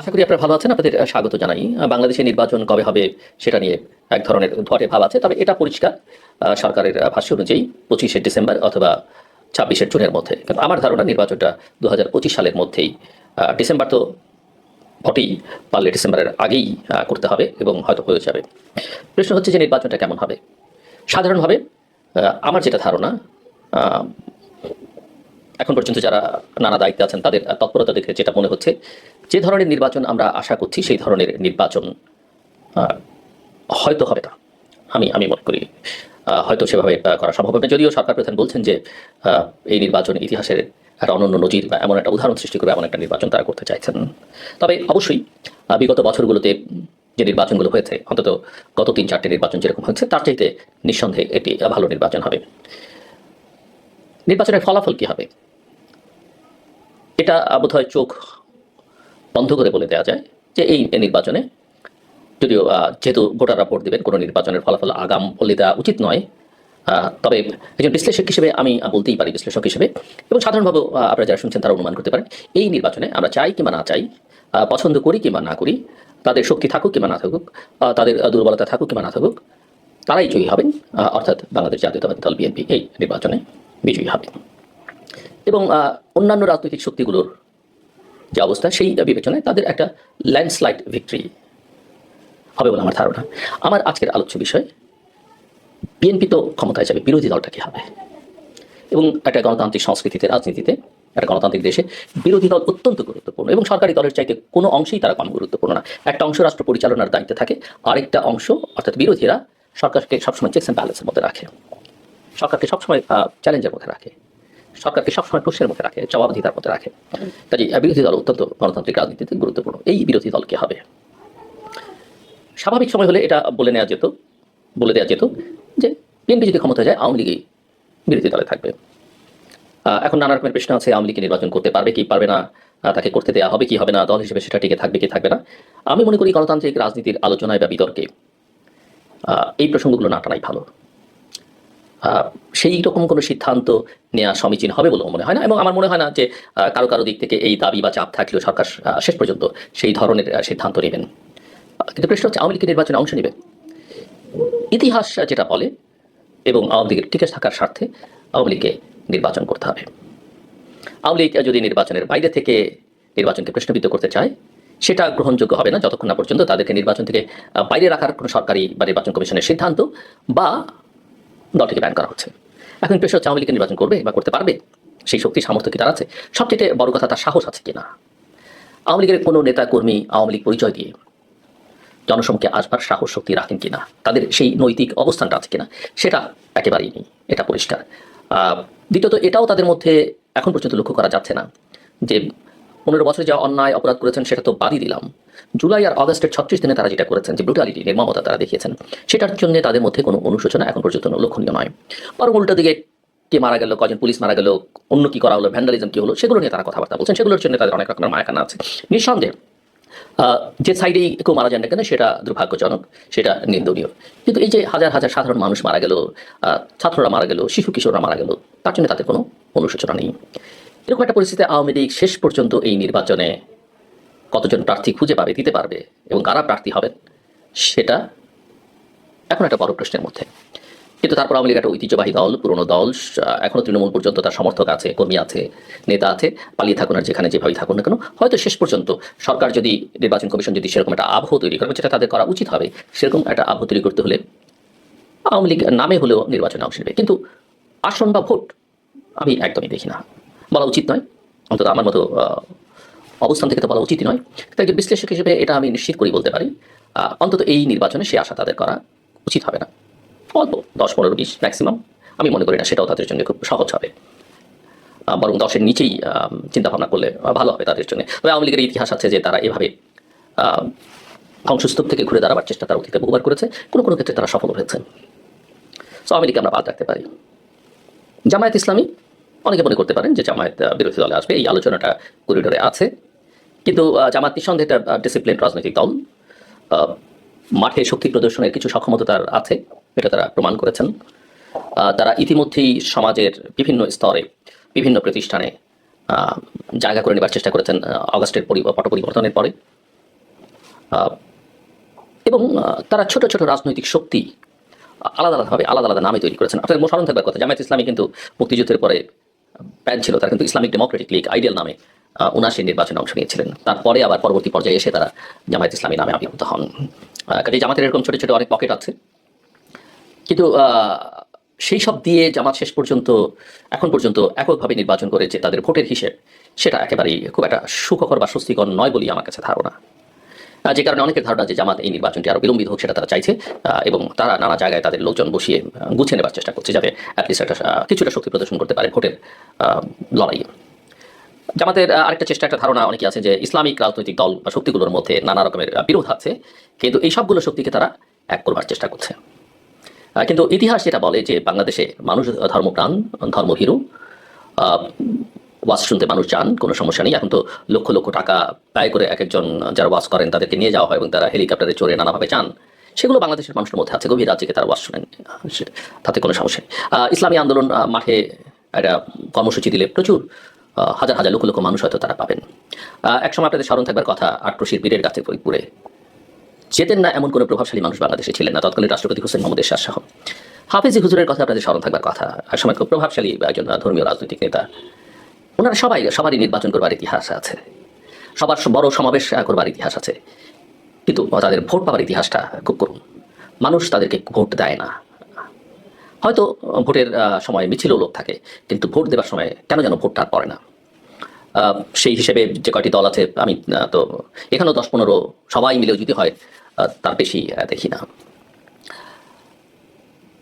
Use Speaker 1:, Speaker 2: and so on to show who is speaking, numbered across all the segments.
Speaker 1: আশা করি আপনারা ভালো আছেন। আপনাদের স্বাগত জানাই। বাংলাদেশে নির্বাচন কবে হবে সেটা নিয়ে এক ধরনের ধরে ভাব আছে, তবে এটা পরিষ্কার সরকারের ভাষ্য অনুযায়ী পঁচিশে ডিসেম্বর অথবা ছাব্বিশে জুনের মধ্যে। কিন্তু আমার ধারণা নির্বাচনটা দু হাজার পঁচিশ সালের মধ্যেই ডিসেম্বর তো বটেই, পারলে ডিসেম্বরের আগেই করতে হবে এবং হয়তো হয়ে যাবে। প্রশ্ন হচ্ছে যে নির্বাচনটা কেমন হবে? সাধারণভাবে আমার যেটা ধারণা এখন পর্যন্ত যারা নানা দায়িত্বে আছেন, তাদের তৎপরতা দেখে যেটা মনে হচ্ছে, যে ধরনের নির্বাচন আমরা আশা করছি, সেই ধরনের নির্বাচন হয়তো হবে না। আমি আমি মনে করি হয়তো সেভাবে করা সম্ভব হবে যদিও সরকার প্রধান বলছেন যে এই নির্বাচন ইতিহাসের একটা অনন্য নজির বা এমন একটা উদাহরণ সৃষ্টি করবে, এমন একটা নির্বাচন তারা করতে চাইছেন। তবে অবশ্যই বিগত বছরগুলোতে যে নির্বাচনগুলো হয়েছে, অন্তত গত তিন, চারটে নির্বাচন যেরকম হয়েছে তার চাইতে নিঃসন্দেহে এটি ভালো নির্বাচন হবে। নির্বাচনের ফলাফল কী হবে? এটা বোধহয় চোখ বন্ধ করে বলে দেওয়া যায় যে এই নির্বাচনে যদিও যেহেতু ভোটাররা ভোট দেবেন, কোনো নির্বাচনের ফলাফল আগাম বলে দেওয়া উচিত নয়। তবে একজন বিশ্লেষক হিসেবে আমি বলতেই পারি বিশ্লেষক হিসেবে এবং সাধারণভাবে আপনারা যারা শুনছেন তারা অনুমান করতে পারেন, এই নির্বাচনে আমরা চাই কিংবা না চাই পছন্দ করি কিংবা না করি, তাদের শক্তি থাকুক কিংবা না থাকুক তাদের দুর্বলতা থাকুক কিংবা না থাকুক, তারাই জয়ী হবেন অর্থাৎ বাংলাদেশ জাতীয়তাবাদী দল, বিএনপি এই নির্বাচনে বিজয়ী হবে। এবং অন্যান্য রাজনৈতিক শক্তিগুলোর যে অবস্থা, সেই বিবেচনায় তাদের একটা ল্যান্ডস্লাইড ভিক্টরি হবে বলে আমার ধারণা। আমার আজকের আলোচ্য বিষয় বিএনপি তো ক্ষমতায় যাবে, বিরোধী দলটা কি হবে? এবং একটা গণতান্ত্রিক সংস্কৃতিতে, রাজনীতিতে, একটা গণতান্ত্রিক দেশে বিরোধী দল অত্যন্ত গুরুত্বপূর্ণ এবং সরকারি দলের চাইতে কোনো অংশেই তারা কম গুরুত্বপূর্ণ না। একটা অংশ রাষ্ট্র পরিচালনার দায়িত্বে থাকে, আরেকটা অংশ, অর্থাৎ বিরোধীরা সরকারকে সবসময় চেকস অ্যান্ড ব্যালেন্সের মধ্যে রাখে। সরকারকে সবসময় চ্যালেঞ্জের মধ্যে রাখে। সরকারকে সবসময় প্রশ্নের মধ্যে রাখে, জবাবদিহিতার মধ্যে রাখে। কাজে বিরোধী দল অত্যন্ত গণতান্ত্রিক রাজনীতিতে গুরুত্বপূর্ণ। এই বিরোধী দল কি হবে? স্বাভাবিক সময় হলে এটা বলে নেওয়া যেত, বলে দেওয়া যেত যে বিএনপি যদি ক্ষমতা যায়, আওয়ামী লীগই বিরোধী দলে থাকবে। এখন নানা রকমের প্রশ্ন আছে, আওয়ামী লীগকে নির্বাচন করতে পারবে কি পারবে না তাকে করতে দেওয়া হবে কি হবে না, দল হিসেবে সেটা টিকে থাকবে কি থাকবে না। আমি মনে করি গণতান্ত্রিক রাজনীতির আলোচনায় বা বিতর্কে এই প্রসঙ্গগুলো না টানাই ভালো। সেই রকম কোনো সিদ্ধান্ত নেওয়া সমীচীন হবে বলেও মনে হয় না। এবং আমার মনে হয় না যে কারও কারও দিক থেকে এই দাবি বা চাপ থাকলেও সরকার শেষ পর্যন্ত সেই ধরনের সিদ্ধান্ত নেবেন। কিন্তু প্রশ্ন হচ্ছে, আওয়ামী লীগের নির্বাচনে অংশ নেবে। ইতিহাস যেটা বলে, এবং আওয়ামী লীগের টিকে থাকার স্বার্থে আওয়ামী লীগকে নির্বাচন করতে হবে। আওয়ামী লীগ যদি নির্বাচনের বাইরে থেকে নির্বাচনকে প্রশ্নবিদ্ধ করতে চায়, সেটা গ্রহণযোগ্য হবে না যতক্ষণ না পর্যন্ত তাদেরকে নির্বাচন থেকে বাইরে রাখার কোনো সরকারি বা নির্বাচন কমিশনের সিদ্ধান্ত বা দলটিকে ব্যান করা হচ্ছে। এখন পেশ আওয়ামী লীগের নির্বাচন করবে বা করতে পারবে, সেই শক্তি, সামর্থ্য কি তার আছে? সবচেয়ে বড় কথা তার সাহস আছে কিনা? আওয়ামী লীগের কোনো নেতা, কর্মী, আওয়ামী লীগ পরিচয় দিয়ে জনসমকে আসবার সাহস, শক্তি রাখেন কিনা? তাদের সেই নৈতিক অবস্থানটা আছে কিনা? সেটা একেবারেই নেই। এটা পরিষ্কার। দ্বিতীয়ত, এটাও তাদের মধ্যে এখন পর্যন্ত লক্ষ্য করা যাচ্ছে না যে পনেরো বছরে যা অন্যায় অপরাধ করেছেন, সেটা তো বাদই দিলাম। জুলাই আর অগস্টের ছত্রিশ দিনে তারা যেটা করেছেন, যে ব্রুটালিটি নির্মমতা তারা দেখিয়েছেন, সেটার জন্য তাদের মধ্যে কোনো অনুশোচনা এখন পর্যন্ত লক্ষণীয় নয়। বরং উল্টো দিকে কে মারা গেল, কজন পুলিশ মারা গেল, অন্য কি করা হলো ভ্যান্ডালিজম কি হলো, সেগুলো নিয়ে তারা কথাবার্তা বলছেন, সেগুলোর জন্য তাদের অনেক রকমের মায়াকানা আছে। নিঃসন্দেহে যে সাইডেই কেউ মারা যান না কেন, সেটা দুর্ভাগ্যজনক, সেটা নিন্দনীয়। কিন্তু এই যে হাজার হাজার সাধারণ মানুষ মারা গেল ছাত্ররা মারা গেল, শিশু কিশোররা মারা গেল, তার জন্য তাদের কোনো অনুশোচনা নেই। এরকম একটা পরিস্থিতি আওয়ামী লীগ শেষ পর্যন্ত এই নির্বাচনে কতজন প্রার্থী খুঁজে পাবে দিতে পারবে এবং কারা প্রার্থী হবেন সেটা এখন একটা বড় প্রশ্নের মধ্যে। কিন্তু তারপর আওয়ামী লীগ একটা ঐতিহ্যবাহী দল পুরনো দল আহ, এখনও তৃণমূল পর্যন্ত তার সমর্থক আছে কর্মী আছে নেতা আছে পালিয়ে থাকুন আর যেখানে যেভাবেই থাকুন না কেন হয়তো শেষ পর্যন্ত সরকার যদি নির্বাচন কমিশন যদি সেরকম একটা আবহ তৈরি করে যেটা তাদের করা উচিত হবে সেরকম একটা আবহ তৈরি করতে হলে আওয়ামী লীগ নামে হলেও নির্বাচনে অংশ নেবে। কিন্তু আসন বা ভোট আমি একদমই দেখি না। বলা উচিত নয়। অন্তত আমার মতো অবস্থান থেকে তো বলা উচিতই নয়। কিন্তু একজন বিশ্লেষক হিসেবে এটা আমি নিশ্চিত করি বলতে পারি অন্তত এই নির্বাচনে সে আশা তাদের করা উচিত হবে না। অল্প, দশ, পনেরো, বিশ ম্যাক্সিমাম আমি মনে করি না সেটাও তাদের জন্য খুব সহজ হবে। বরং দশের নিচেই চিন্তা ভাবনা করলে ভালো হবে তাদের জন্য। তবে আওয়ামী লীগের ইতিহাস আছে যে তারা এভাবে ধ্বংসস্তূপ থেকে ঘুরে দাঁড়াবার চেষ্টা তারা অতীতে বহুবার করেছে। কোনো কোনো ক্ষেত্রে তারা সফল হয়েছে। সো আওয়ামী লীগকে আমরা বাদ রাখতে পারি। জামায়াত ইসলামী অনেকে মনে করতে পারেন যে জামায়াত বিরোধী দলে আসবে, এই আলোচনাটা করিডোরে আছে। কিন্তু জামাত নিঃসন্দেহে একটা ডিসিপ্লিন রাজনৈতিক দল। মাঠে শক্তি প্রদর্শনের কিছু সক্ষমতা তার আছে, এটা তারা প্রমাণ করেছেন। তারা ইতিমধ্যেই সমাজের বিভিন্ন স্তরে, বিভিন্ন প্রতিষ্ঠানে জায়গা করে নেবার চেষ্টা করেছেন অগাস্টের পট পরিবর্তনের পরে। এবং তারা ছোট ছোট রাজনৈতিক শক্তি, আলাদা আলাদাভাবে আলাদা আলাদা নামে তৈরি করেছেন। আপনাদের স্মরণ থাকবার কথা, জামায়াত ইসলামী কিন্তু মুক্তিযুদ্ধের পরে প্যান ছিল, তারা কিন্তু ইসলামিক ডেমোক্রেটিক লীগ, আইডিয়াল নামে উনাশি নির্বাচনে অংশ নিয়েছিলেন। তারপরে আবার পরবর্তী পর্যায়ে এসে তারা জামায়াত ইসলামী নামে আবির্ভূত হন। কাজে জামাতের এরকম ছোট ছোট অনেক পকেট আছে। কিন্তু সেই সব দিয়ে জামাত শেষ পর্যন্ত, এখন পর্যন্ত এককভাবে নির্বাচন করেছে তাদের ভোটের হিসেব, সেটা একেবারেই খুব একটা সুখকর বা স্বস্তিকর নয় বলেই আমার কাছে ধারণা। যে কারণে অনেকের ধারণা যে জামাত এই নির্বাচনটি আরও বিলম্বিত হোক সেটা তারা চাইছে। এবং তারা নানা জায়গায় তাদের লোকজন বসিয়ে গুছিয়ে নেবার চেষ্টা করছে যাতে অ্যাটলিস্ট একটা কিছুটা শক্তি প্রদর্শন করতে পারে ভোটের লড়াইয়ে। জামাতের আরেকটা চেষ্টা একটা ধারণা অনেকে আছে যে ইসলামিক রাজনৈতিক দল বা শক্তিগুলোর মধ্যে নানা রকমের বিরোধ আছে কিন্তু এই সবগুলো শক্তিকে তারা এক করবার চেষ্টা করছে। কিন্তু ইতিহাস যেটা বলে যে বাংলাদেশে মানুষ ধর্মপ্রাণ ধর্মভীরু আহ, ওয়াজ শুনতে মানুষ যান কোনো সমস্যা নেই। এখন তো লক্ষ লক্ষ টাকা ব্যয় করে এক একজন যারা ওয়াজ করেন তাদেরকে নিয়ে যাওয়া হয় এবং তারা হেলিকপ্টারে চড়ে নানাভাবে যান সেগুলো বাংলাদেশের মানুষের মধ্যে আছে, গভীর রাজ্যকে তারা ওয়াজ শুনেন। তাতে কোনো সমস্যা নেই। ইসলামী আন্দোলন মাঠে একটা কর্মসূচি দিলে প্রচুর হাজার হাজার লক্ষ লক্ষ মানুষ হয়তো তারা পাবেন। একসময় আপনাদের স্মরণ থাকবার কথা আটরশির বীরের গাছে ফরিদপুরে যেতেন না এমন কোনো প্রভাবশালী মানুষ বাংলাদেশে ছিলেন না। তৎকালীন রাষ্ট্রপতি হোসেন মোহাম্মদ এরশাদ শাহ। হাফিজি হুজুরের কথা আপনাদের স্মরণ থাকবার কথা সময় খুব প্রভাবশালী একজন ধর্মীয় রাজনৈতিক নেতা ওনারা সবাই, সবারই নির্বাচন করবার ইতিহাস আছে। সবার বড় সমাবেশ করবার ইতিহাস আছে। কিন্তু তাদের ভোট পাওয়ার ইতিহাসটা খুব করুন। মানুষ তাদেরকে ভোট দেয় না। হয়তো ভোটের সময় মিছিলও লোক থাকে, কিন্তু ভোট দেওয়ার সময় কেন যেন ভোটটা পড়ে না? সেই হিসেবে যে কয়টি দল আছে, আমি তো এখানেও দশ পনেরো সবাই মিলেও যদি হয় তার বেশি দেখি না।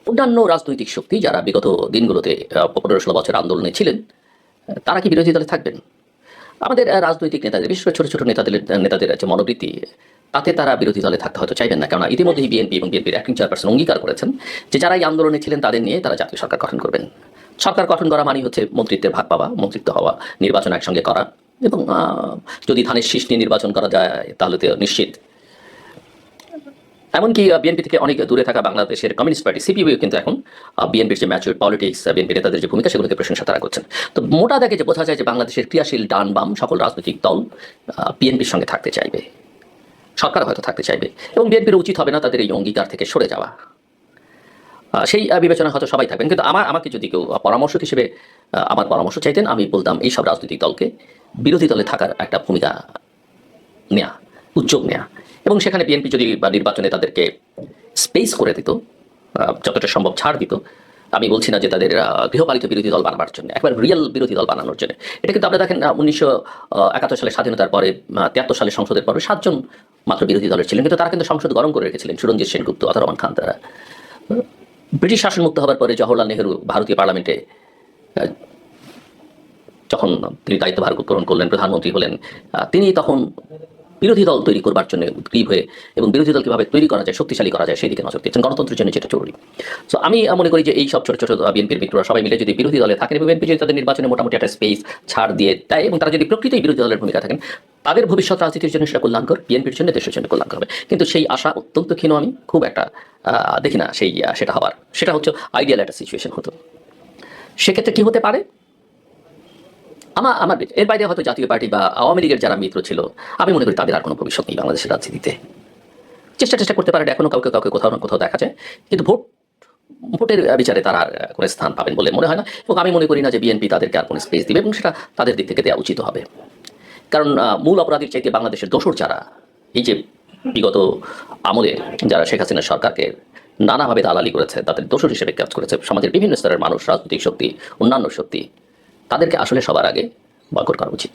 Speaker 1: অন্যান্য রাজনৈতিক শক্তি যারা বিগত দিনগুলোতে পনেরো ষোলো বছর আন্দোলনে ছিলেন তারা কি বিরোধী দলে থাকবেন? আমাদের রাজনৈতিক নেতাদের, বিশেষ করে ছোট ছোট নেতাদের নেতাদের যে মনোবৃত্তি, তাতে তারা বিরোধী দলে থাকতে হয়তো চাইবেন না। কেননা ইতিমধ্যেই বিএনপি এবং বিএনপির অ্যাক্টিং চেয়ারপারসন অঙ্গীকার করেছেন যে যারা এই আন্দোলনে ছিলেন তাদের নিয়ে তারা জাতীয় সরকার গঠন করবেন। সরকার গঠন করা মানে হচ্ছে মন্ত্রিত্বের ভাগ পাওয়া, মন্ত্রিত্ব হওয়া, নির্বাচন একসঙ্গে করা এবং যদি ধানের শীষ নিয়ে নির্বাচন করা যায় তাহলে তো নিশ্চিত এমনকি বিএনপি থেকে অনেক দূরে থাকা বাংলাদেশের কমিউনিস্ট পার্টি সিপিইউ কিন্তু এখন বিএনপির যে ম্যাচুর পলিটিক্স বিএনপি তাদের যে ভূমিকা সেগুলোকে প্রশংসা তারা করছেন। তো মোটা দেখে যে বোঝা যায় যে বাংলাদেশের ক্রিয়াশীল ডান বাম সকল রাজনৈতিক দল বিএনপির সঙ্গে থাকতে চাইবে। সরকার হয়তো থাকতে চাইবে। এবং বিএনপির উচিত হবে না তাদের এই অঙ্গীকার থেকে সরে যাওয়া। সেই বিবেচনা হয়তো সবাই থাকবেন। কিন্তু আমার আমাকে যদি কেউ আহ, পরামর্শক হিসেবে আমার পরামর্শ চাইতেন আমি বলতাম এই সব রাজনৈতিক দলকে বিরোধী দলে থাকার একটা ভূমিকা নেয়া উদ্যোগ নেয়া। এবং সেখানে বিএনপি যদি বা নির্বাচনে তাদেরকে স্পেস করে দিত যতটা সম্ভব ছাড় দিত, আমি বলছি না যে তাদের গৃহপালিত বিরোধী দল বানাবার জন্য, একবার রিয়েল বিরোধী দল বানানোর জন্য। এটা কিন্তু আপনারা দেখেন উনিশশো একাত্তর সালে স্বাধীনতার পরে তিয়াত্তর সালে সংসদের পরে সাতজন মাত্র বিরোধী দলের ছিলেন, কিন্তু তারা কিন্তু সংসদ গরম করে রেখেছিলেন, সুরঞ্জিত সেনগুপ্ত অথর রহমান খান তারা। ব্রিটিশ শাসনমুক্ত হওয়ার পরে জওহরলাল নেহরু ভারতীয় পার্লামেন্টে যখন তিনি দায়িত্বভার গ্রহণ করলেন, প্রধানমন্ত্রী হলেন তিনি তখন বিরোধী দল তৈরি করবার জন্য উদ্গ্রীব হয়ে এবং বিরোধী দল কীভাবে তৈরি করা যায়, শক্তিশালী করা যায় সেই দিকে নজর দিচ্ছেন গণতন্ত্রের জন্য যেটা জরুরি। সো আমি মনে করি যে এই সব ছোট ছোট বিএনপির মিত্ররা সবাই মিলে যদি বিরোধী দলে থাকেন এবং বিএনপি যদি তাদের নির্বাচনে মোটামুটি একটা স্পেস ছাড় দিয়ে দেয় এবং তারা যদি প্রকৃতই বিরোধী দলের ভূমিকা থাকেন, তাদের ভবিষ্যৎ রাজনীতির জন্য সেটা কল্যাণকর, বিএনপির জন্য দেশের জন্য কল্যাণকর হবে। কিন্তু সেই আশা অত্যন্ত ক্ষীণ আমি, খুব একটা দেখি না সেই সেটা হওয়ার। সেটা হচ্ছে আইডিয়াল একটা সিচুয়েশন হতো। সেক্ষেত্রে কি হতে পারে? আমার আমার এর বাইরে হয়তো জাতীয় পার্টি বা আওয়ামী লীগের যারা মিত্র ছিল, আমি মনে করি তাদের আর কোনো ভবিষ্যৎ নেই বাংলাদেশের রাজনীতিতে। চেষ্টা চেষ্টা করতে পারেন এখনও কাউকে কাউকে কোথাও না কোথাও দেখা যায়, কিন্তু ভোট, ভোটের বিচারে তারা কোনো স্থান পাবেন বলে মনে হয় না এবং আমি মনে করি না যে বিএনপি তাদেরকে আর কোনো স্পেস দিবে এবং সেটা তাদের দিক থেকে দেওয়া উচিত হবে। কারণ মূল অপরাধীর চাইতে বাংলাদেশের দোসর যারা, এই যে বিগত আমলে যারা শেখ হাসিনা সরকারকে নানাভাবে দালালি করেছে, তাদের দোসর হিসেবে কাজ করেছে সমাজের বিভিন্ন স্তরের মানুষ, রাজনৈতিক শক্তি, অন্যান্য শক্তি তাদেরকে আসলে সবার আগে বয়কট করা উচিত।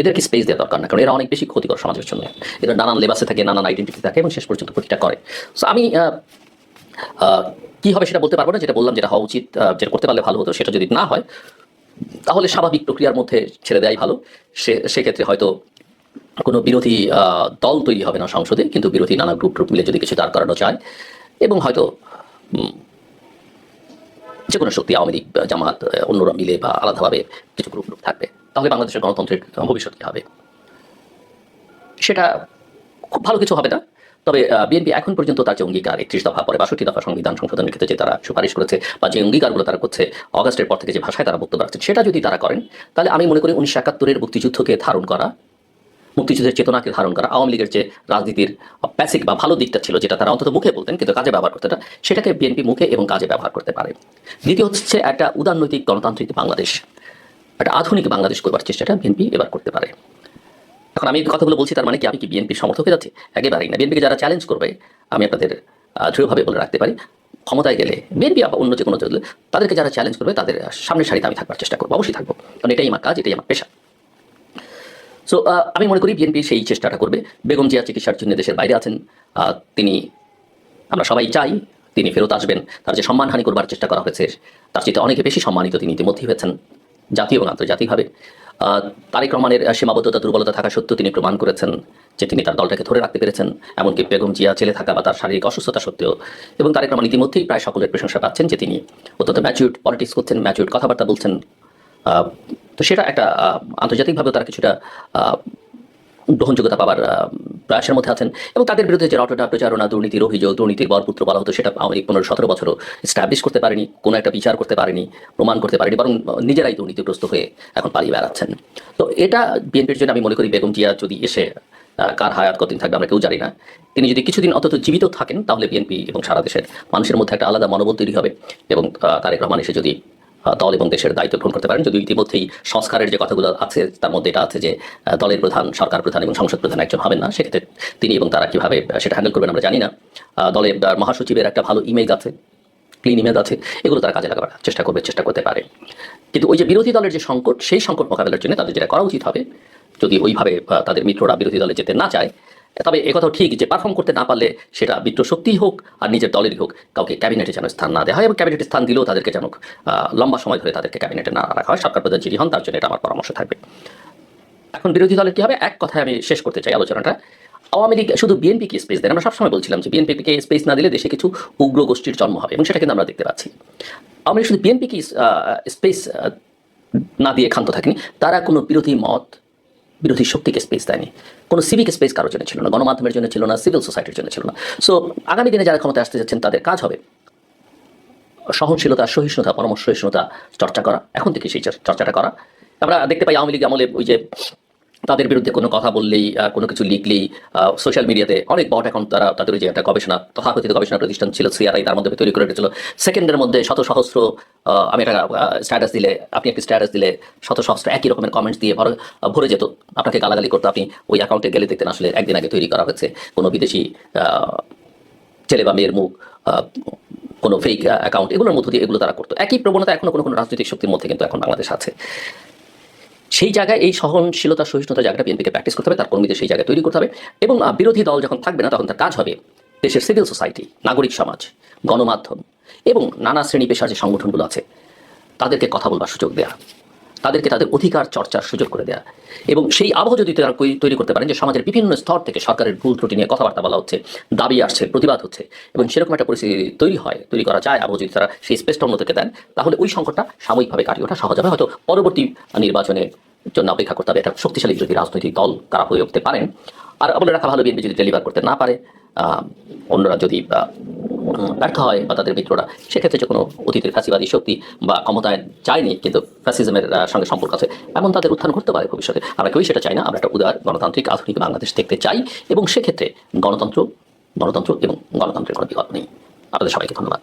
Speaker 1: এদেরকে স্পেস দেওয়া দরকার না, কারণ এরা অনেক বেশি ক্ষতিকর সমাজের জন্য। এরা নানান লেবাসে থাকে, নানান আইডেন্টিটি থাকে এবং শেষ পর্যন্ত ক্ষতিটা করে। সো আমি কি হবে সেটা বলতে পারব না, যেটা বললাম যেটা হওয়া উচিত যেটা করতে পারলে ভালো হতো, সেটা যদি না হয়, তাহলে স্বাভাবিক প্রক্রিয়ার মধ্যে ছেড়ে দেওয়াই ভালো। সে, সেক্ষেত্রে হয়তো কোনো বিরোধী দল তৈরি হবে না সংসদে, কিন্তু বিরোধী নানা গ্রুপ ট্রুপ মিলে যদি কিছু দাঁড় করানো যায় এবং হয়তো যে কোনো শক্তি আওয়ামী লীগ জামাত অন্যরা মিলে বা আলাদাভাবে কিছু গ্রুপ গ্রুপ থাকবে, তাহলে বাংলাদেশের গণতন্ত্রের ভবিষ্যৎ কী হবে? সেটা খুব ভালো কিছু হবে না। তবে বিএনপি এখন পর্যন্ত তার যে অঙ্গীকার, একত্রিশ দফা পরে বাষট্টি দফা সংবিধান সংশোধনের ক্ষেত্রে যে তারা সুপারিশ করেছে বা যে অঙ্গীকারগুলো তারা করছে, অগাস্টের পর থেকে যে ভাষায় তারা বক্তব্য রাখছেন, সেটা যদি তারা করেন, তাহলে আমি মনে করি উনিশশো একাত্তরের মুক্তিযুদ্ধকে ধারণ করা মুক্তিযুদ্ধের চেতনাকে ধারণ করা আওয়ামী লীগের যে রাজনীতির প্যাসিক বা ভালো দিকটা ছিল যেটা তারা অন্তত মুখে বলতেন কিন্তু কাজে ব্যবহার করতে সেটাকে বিএনপি মুখে এবং কাজে ব্যবহার করতে পারে। দ্বিতীয় হচ্ছে একটা উদারনৈতিক গণতান্ত্রিক বাংলাদেশ একটা আধুনিক বাংলাদেশ করবার চেষ্টাটা বিএনপি এবার করতে পারে। এখন আমি কথাগুলো বলছি তার মানে কি আমি কি বিএনপির সমর্থক হয়ে যাচ্ছি? একেবারেই না। বিএনপিকে যারা চ্যালেঞ্জ করবে আমি আপনাদের দৃঢ়ভাবে বলে রাখতে পারি ক্ষমতায় গেলে বিএনপি বা অন্য যে কোনো তাদেরকে যারা চ্যালেঞ্জ করবে তাদের আহ, সামনের সারিতে আমি থাকবার চেষ্টা করব অবশ্যই থাকব। কারণ এটাই আমার কাজ এটাই আমার পেশা। সো আমি মনে করি বিএনপি সেই চেষ্টাটা করবে। বেগম জিয়া চিকিৎসার জন্য দেশের বাইরে আছেন। তিনি, আমরা সবাই চাই তিনি ফেরত আসবেন। তার যে সম্মানহানি করবার চেষ্টা করা হয়েছে, তার চেয়ে অনেকে বেশি সম্মানিত তিনি ইতিমধ্যেই হয়েছেন, জাতীয় এবং আন্তর্জাতিকভাবে। তারেক রহমানের সীমাবদ্ধতা, দুর্বলতা থাকা সত্ত্বেও তিনি প্রমাণ করেছেন যে তিনি তার দলটাকে ধরে রাখতে পেরেছেন। এমনকি বেগম জিয়া জেলে থাকা বা তার শারীরিক অসুস্থতা সত্ত্বেও। এবং তারেক রহমান ইতিমধ্যেই প্রায় সকলের প্রশংসা পাচ্ছেন যে তিনি অত্যন্ত ম্যাচিউড পলিটিক্স করছেন ম্যাচিউড কথাবার্তা বলছেন। তো সেটা একটা আহ, আন্তর্জাতিকভাবেও তারা কিছুটা গ্রহণযোগ্যতা আহ, প্রয়াসের মধ্যে আছেন। এবং তাদের বিরুদ্ধে যে রটনা প্রচারণা দুর্নীতির অভিযোগ দুর্নীতির বরপুত্র বলা হতো সেটা লীগ পনেরো সতেরো বছরও স্ট্যাবলিশ করতে পারেনি কোনো একটা বিচার করতে পারেনি প্রমাণ করতে পারেনি বরং নিজেরাই দুর্নীতিগ্রস্ত হয়ে এখন পালিয়ে বেড়াচ্ছেন। তো এটা বিএনপির জন্য আমি মনে করি বেগম জিয়া যদি এসে কার হায়াত কতদিন থাকবে আমরা কেউ জানি না। তিনি যদি কিছুদিন অন্তত জীবিত থাকেন তাহলে বিএনপি এবং সারা দেশের মানুষের মধ্যে একটা আলাদা মনোবল তৈরি হবে এবং তারেক রহমান এসে যদি দল এবং দেশের দায়িত্ব গ্রহণ করতে পারেন। যদি ইতিমধ্যেই সংস্কারের যে কথাগুলো আছে, তার মধ্যে এটা আছে যে দলের প্রধান, সরকার প্রধান এবং সংসদ প্রধান একজন হবেন না। সেক্ষেত্রে তিনি এবং তারা কীভাবে সেটা হ্যান্ডেল করবেন আমরা জানি না। দলের মহাসচিবের একটা ভালো ইমেজ আছে ক্লিন ইমেজ আছে। এগুলো তারা কাজে লাগাবার চেষ্টা করবে, চেষ্টা করতে পারে। কিন্তু ওই যে বিরোধী দলের যে সংকট, সেই সংকট মোকাবেলার জন্য তাদের যেটা করা উচিত হবে, যদি ওইভাবে তাদের মিত্ররা বিরোধী দলে যেতে না চায় তবে একথাও ঠিক যে পারফর্ম করতে না পারলে সেটা মিত্র শক্তিই হোক আর নিজের দলেরই হোক, কাউকে ক্যাবিনেটে যেন স্থান না দেওয়া হয় এবং ক্যাবিনেটে স্থান দিলেও তাদেরকে যেন লম্বা সময় ধরে তাদেরকে ক্যাবিনেটে না রাখা হয়। সরকার প্রধান যিনি হন, তার জন্য এটা আমার পরামর্শ থাকবে। এখন বিরোধী দলের কি হবে? এক কথায় আমি শেষ করতে চাই আলোচনাটা। আওয়ামী লীগ শুধু বিএনপিকে স্পেস দেন আমরা সবসময় বলছিলাম যে বিএনপিকে স্পেস না দিলে দেশে কিছু উগ্র গোষ্ঠীর জন্ম হবে এবং সেটা কিন্তু আমরা দেখতে পাচ্ছি। আওয়ামী লীগ শুধু বিএনপিকে স্পেস না দিয়ে ক্ষান্ত থাকেনি। তারা কোনো বিরোধী মত বিরোধী শক্তিকে স্পেস দেয়নি। কোনো সিভিক স্পেস কারোর জন্য ছিল না, গণমাধ্যমের জন্য ছিল না সিভিল সোসাইটির জন্য ছিল না। সো আগামী দিনে যারা ক্ষমতায় আসতে যাচ্ছেন, তাদের কাজ হবে সহনশীলতা, সহিষ্ণুতা, পরামর্শ সহিষ্ণুতা, চর্চা করা। এখন থেকে সেই চর্চাটা করা। আমরা দেখতে পাই আওয়ামী লীগ আমলে ওই যে তাদের বিরুদ্ধে কোনো কথা বললেই কোনো কিছু লিখলেই সোশ্যাল মিডিয়াতে অনেক বট এখন তারা, তাদের যে একটা গবেষণা, তথাকথিত গবেষণা প্রতিষ্ঠান ছিল সিআরআই তার মধ্যে তৈরি করে রেখেছিল। সেকেন্ডের মধ্যে শত সহস্র আমি একটা স্ট্যাটাস দিলে, আপনি একটি স্ট্যাটাস দিলে শত সহস্র একই রকমের কমেন্টস দিয়ে ভরে ভরে যেত। আপনাকে গালাগালি করতো, আপনি ওই অ্যাকাউন্টে গেলে দেখতেন আসলে একদিন আগে তৈরি করা হয়েছে। কোনো বিদেশি ছেলে বা মেয়ের মুখ কোনো ফেক অ্যাকাউন্ট এগুলোর মধ্য দিয়ে এগুলো তারা করতো। একই প্রবণতা এখনও কোনো কোনো রাজনৈতিক শক্তির মধ্যে কিন্তু এখন বাংলাদেশ আছে। সেই জায়গায় এই সহনশীলতা, সহিষ্ণুতা জায়গাটা বিএনপিকে প্র্যাকটিস করতে হবে, তার কর্মীদের সেই জায়গায় তৈরি করতে হবে এবং বিরোধী দল যখন থাকবে না, তখন তার কাজ হবে দেশের সিভিল সোসাইটি নাগরিক সমাজ, গণমাধ্যম এবং নানা শ্রেণি পেশার যে সংগঠনগুলো আছে, তাদেরকে কথা বলবার সুযোগ দেওয়া তাদেরকে তাদের অধিকার চর্চার সুযোগ করে দেওয়া এবং সেই আবহ যদি তারা তৈরি করতে পারেন যে সমাজের বিভিন্ন স্তর থেকে সরকারের ভুল ত্রুটি নিয়ে কথাবার্তা বলা হচ্ছে, দাবি আসছে, প্রতিবাদ হচ্ছে, এবং সেরকম একটা পরিস্থিতি তৈরি হয়, তৈরি করা যায়, আবহ যদি তারা সেই স্পেসটা অন্যদেরকে দেন, তাহলে ওই সংকটটা সাময়িকভাবে কাটিয়ে ওঠা সহজ হবে। হয়তো পরবর্তী নির্বাচনের জন্য অপেক্ষা করতে হবে একটা শক্তিশালী যদি রাজনৈতিক দল তারা হয়ে উঠতে পারেন। আর বলে রাখা ভালো, বিএনপি যদি ডেলিভার করতে না পারে অন্যরা যদি ব্যর্থ হয় বা তাদের মিত্ররা, সেক্ষেত্রে যে কোনো অতীতের ফ্যাসিবাদী শক্তি বা ক্ষমতায় যায়নি, কিন্তু ফ্যাসিজমের সঙ্গে সম্পর্ক আছে, এমন তাদের উত্থান ঘটতে পারে ভবিষ্যতে। আমরা কেউই সেটা চাই না, আমরা একটা উদার গণতান্ত্রিক, আধুনিক বাংলাদেশ দেখতে চাই এবং সেক্ষেত্রে গণতন্ত্র গণতন্ত্র এবং গণতন্ত্রের কোনো বিকল্প নেই। আপনাদের সবাইকে ধন্যবাদ।